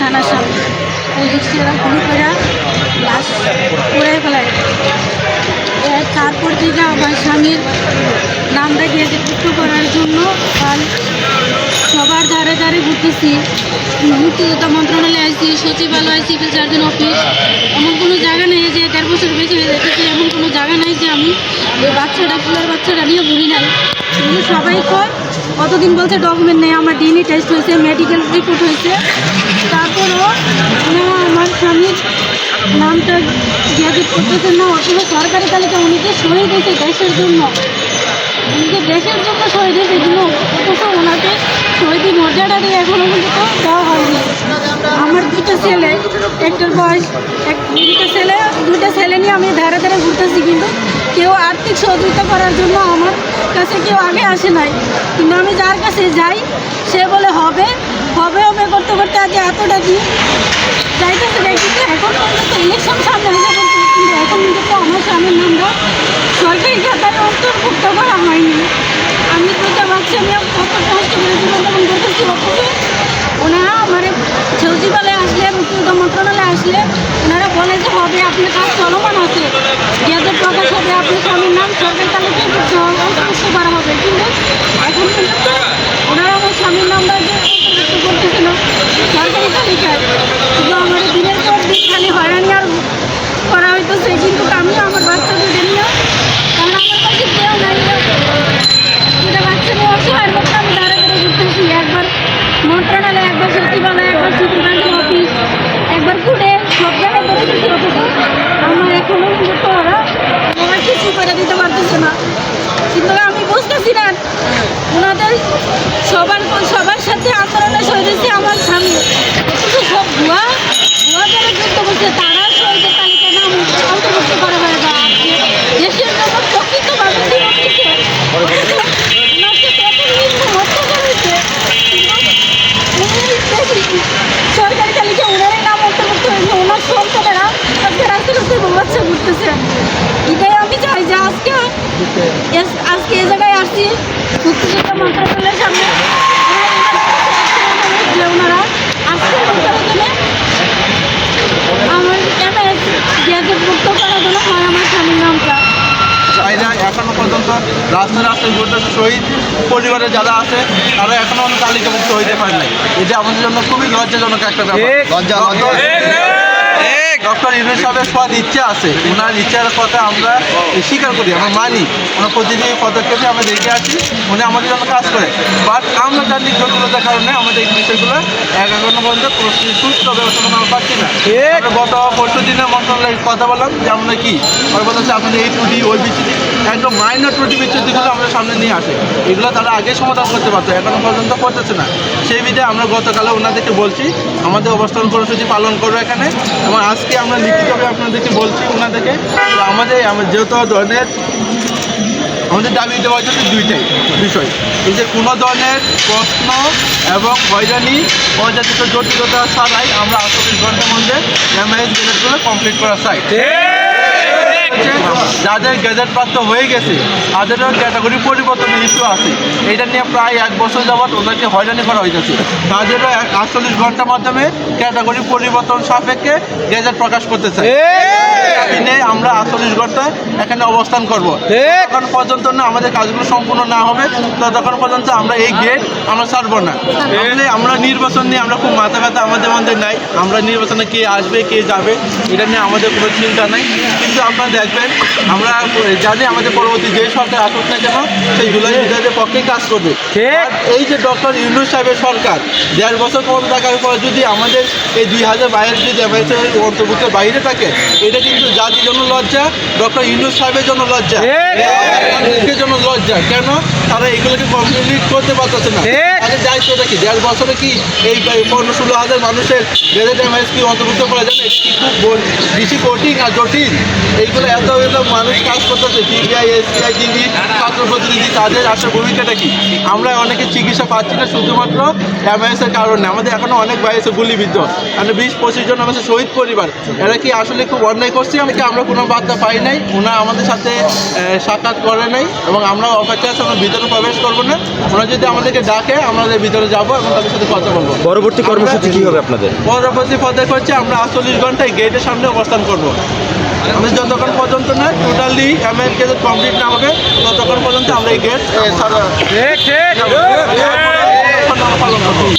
থানার সামনে। ওই দেখছি ওরা গুলি করে লাশ। তারপর থেকে আমার স্বামীর নামটা পুত্র করার জন্য কাল সবার ধারে ধারে ঘুরতেছি। মুক্তিযোদ্ধা মন্ত্রণালয়ে আইসি, সচিবালয় সিভিল সার্জন অফিস এমন কোনো জায়গা নেই যে দেড় বছর বেশি হয়ে যেতেছে এমন কোনো জায়গা নাই যে আমি ওই বাচ্চাটা, ফুলের বাচ্চাটা নিয়ে ঘুরি নাই। কিন্তু সবাই কয়, কতদিন বলছে ডকুমেন্ট নেই, আমার ডিএনএ টেস্ট হয়েছে মেডিকেল রিপোর্ট হয়েছে। তারপরও আমার স্বামীর নামটা গ্যাজেট করতেছেন না অথচ সরকারি তালিকা উনি যে শহীদ হয়েছে দেশের জন্য, উনি যে দেশের জন্য শহীদ হয়েছে কিন্তু অথচ ওনাকে শহীদি মর্যাদা দিয়ে এখনও কিন্তু দেওয়া হয়নি। আমার দুটো ছেলে, একটার বয়স, এক দুটো ছেলে দুটো ছেলে নিয়ে আমি ধারে ধারে ঘুরতেছি, কিন্তু কেউ আর্থিক সহযোগিতা করার জন্য আমার কাছে কেউ আগে আসে নাই। কিন্তু আমি যার কাছে যাই, সে বলে, হবে হবে হবে করতে করতে আজ এতটা দিন যাইতেছে যাই কিন্তু এখন পর্যন্ত ইলেকশন সামনে যাবে কিন্তু এখন কিন্তু আমার স্বামীর নামটা সরকারি খাতায় অন্তর্ভুক্ত করা হয়নি। আমি দুটো বাচ্চা নিয়ে কত কষ্ট করে জীবনযাপন করতেছি অথচ ওনারা আমার সচিবালয়ে আসলে মন্ত্রণালয়ে আসলে ওনারা বলে যে হবে, আপনার কাজ চলমান আছে। গেজেট প্রকাশ হবে, আপনার স্বামীর নাম সরকারি তালিকায় অন্তর্ভুক্ত করা হবে। কিন্তু এখন কিন্তু ওনারা আমার স্বামীর নামটা যে অন্তর্ভুক্ত করতেছে না সরকারি তালিকায় শুধু আমার দিনের পর দিন খালি হয়রানি আর করা হইতেছে কিন্তু আমি আমার বাচ্চা দুটো নিয়ে কারণ আমার কাছে কেউ নাই দুটো বাচ্চা নিয়ে অসহায়ের মধ্যে আমি দাঁড়া দাঁড়িয়ে ঘুরতেছি একবার মন্ত্রণালয় একবার সচিবালয় একবার সুপ্রিম অফিস একবার ঘুরে সব জায়গায় ধরে দিতে হতেছে আমার এখনও কিন্তু ওরা আমার কিছু করে দিতে পারতেছে না কিন্তু আমি বুঝতেছি না ওনাদের সবার সবার সাথে আন্দোলনে সরেছে আমার স্বামী অথচ সব ভুয়া ভুয়া যারা যুক্ত করছে তারা শহীদের তালিকায় নাম অন্তর্ভুক্ত করা হয় বা আছে। দেশের জন্য প্রকৃতভাবে জীবন দিচ্ছে অথচ ওনাকে কত নির্মম অত্যাচার হয়েছে উনি সরকারি তালিকায় ওনারই নাম অন্তর্ভুক্ত হয়েছে ওনার সন্তানেরা আজকে রাস্তা রাস্তায় বাচ্চা ঘুরতেছে এটাই আমি চাই যে আজকে এস- আজকে এই জায়গায় মন্ত্রণালয়ের সামনে ওনারা আজকের মুক্তিযোদ্ধা আমার এমএস গ্যাজেট মুক্ত করার জন্য হয় আমার স্বামীর নামটা। ভাইরা এখনও পর্যন্ত রাস্তায় রাস্তায় ঘুরতেছে শহীদ পরিবারে যারা আছে তারা এখনও আমাদের তালিকাভুক্ত হইতে পারে নাই। এটা আমাদের জন্য খুবই লজ্জাজনক একটা ব্যাপার। লজ্জা ডক্টর ইউনুস সাহেবের পদ ইচ্ছা আছে। ওনার ইচ্ছার কথা আমরা স্বীকার করি আমরা মানি। ওনার প্রতিটি পদক্ষেপে আমরা দেখে আছি উনি আমাদের জন্য কাজ করে। বাট আমরা জানি জটিলতার কারণে আমাদের এই বিষয়গুলো এখনও পর্যন্ত সুস্থ ব্যবস্থা আমরা পাচ্ছি না। গত পরশু দিনের মন্ত্রণালয়ে কথা বললাম যে আমরা কি? ওরা বলছে আপনাদের এই ত্রুটি ওই বিচ্ছুটি একদম মাইনর ত্রুটি বিচ্ছুটিগুলো আমরা সামনে নিয়ে আসে। এগুলো তারা আগে সমাধান করতে পারতো এখনও পর্যন্ত করতেছে না। সেই বিধে আমরা গতকালে ওনাদেরকে বলছি আমাদের অবস্থান কর্মসূচি পালন করব এখানে। এবং আজকে আমরা লিখিতভাবে আপনাদেরকে বলছি ওনাদেরকে। আমাদের যেহেতু ধরনের আমাদের দাবি দেওয়া হচ্ছে দুইটাই, বিষয়। এই যে কোনো ধরনের প্রশ্ন এবং হয়রানি, অযাচিত জটিলতা ছাড়াই আমরা আটচল্লিশ ঘণ্টার মধ্যে এমআইএস গেজেটগুলো কমপ্লিট করা চাই যাদের গেজেট প্রাপ্ত হয়ে গেছে তাদেরও ক্যাটাগরি পরিবর্তনের ইস্যু আছে। এটা নিয়ে প্রায় এক বছর যাবৎ ওদেরকে হয়রানি করা হয়েছে তাদেরও এক- আটচল্লিশ ঘণ্টার মাধ্যমে ক্যাটাগরি পরিবর্তন সাপেক্ষে গেজেট প্রকাশ করতে চাই আমরা আটচল্লিশ ঘণ্টা এখানে অবস্থান করব। তখন পর্যন্ত না আমাদের কাজগুলো সম্পূর্ণ না হবে ততক্ষণ পর্যন্ত আমরা এই গেট আমরা ছাড়বো না। আমরা নির্বাচন নিয়ে আমরা খুব মাথা ব্যথা আমাদের মধ্যে নাই। আমরা নির্বাচনে কে আসবে কে যাবে এটা নিয়ে আমাদের কোনো চিন্তা নাই। কিন্তু আপনারা দেখবেন আমরা জানি আমাদের পরবর্তী যে সরকার আসুক না কেন সেই জুলাই বিধানের পক্ষে কাজ করবে। এই যে ডক্টর ইউনুস সাহেবের সরকার দেড় বছর ক্ষমতা থাকার পর যদি আমাদের এই দুই হাজার বাইরে যদি অন্তর্ভুক্তের বাইরে থাকে এটা কিন্তু জাতির জন্য লজ্জা ডক্টর ইউনুস সাহেবের জন্য লজ্জা। জন্য লজ্জা। কেন? তারা এগুলোকে কমপ্লিট করতে পারতেছে না। তাদের দায়িত্বটা কি? দেড় বছরে কি এই পনেরো ষোলো হাজার মানুষের এমএস কি অন্তর্ভুক্ত করা যাবে কি খুব বেশি কঠিন আর জটিল। এইগুলো এত এত মানুষ কাজ করতেছে সিবিআই এসবিআই ডিবি ছাত্র প্রতিনিধি তাদের আসলে ভূমিকাটা কি? আমরা অনেকে চিকিৎসা পাচ্ছি না শুধুমাত্র এর কারণে। আমাদের এখনও অনেক আছে গুলিবিদ্ধ। মানে বিশ পঁচিশ জন আমাদের শহীদ পরিবার। এরা কি আসলে খুব অন্যায় করছে? আমাকে আমরা কোনো বার্তা পাই নাই? ওনারা আমাদের সাথে সাক্ষাৎ করে নাই এবং আমরা অপেক্ষা আছে আমরা ভিতরে প্রবেশ করব না। ওনারা যদি আমাদেরকে ডাকে আমাদের ভিতরে যাব এবং তাদের সাথে কথা বলব। পরবর্তী কর্মসূচি কি হবে আপনাদের? পরবর্তী পদক্ষেপ হচ্ছে আমরা আটচল্লিশ ঘন্টায় গেটের সামনে অবস্থান করব আমি যতক্ষণ পর্যন্ত না টোটালি এমএল কে কমপ্লিট না হবে ততক্ষণ পর্যন্ত আমরা এই গেট পালন করব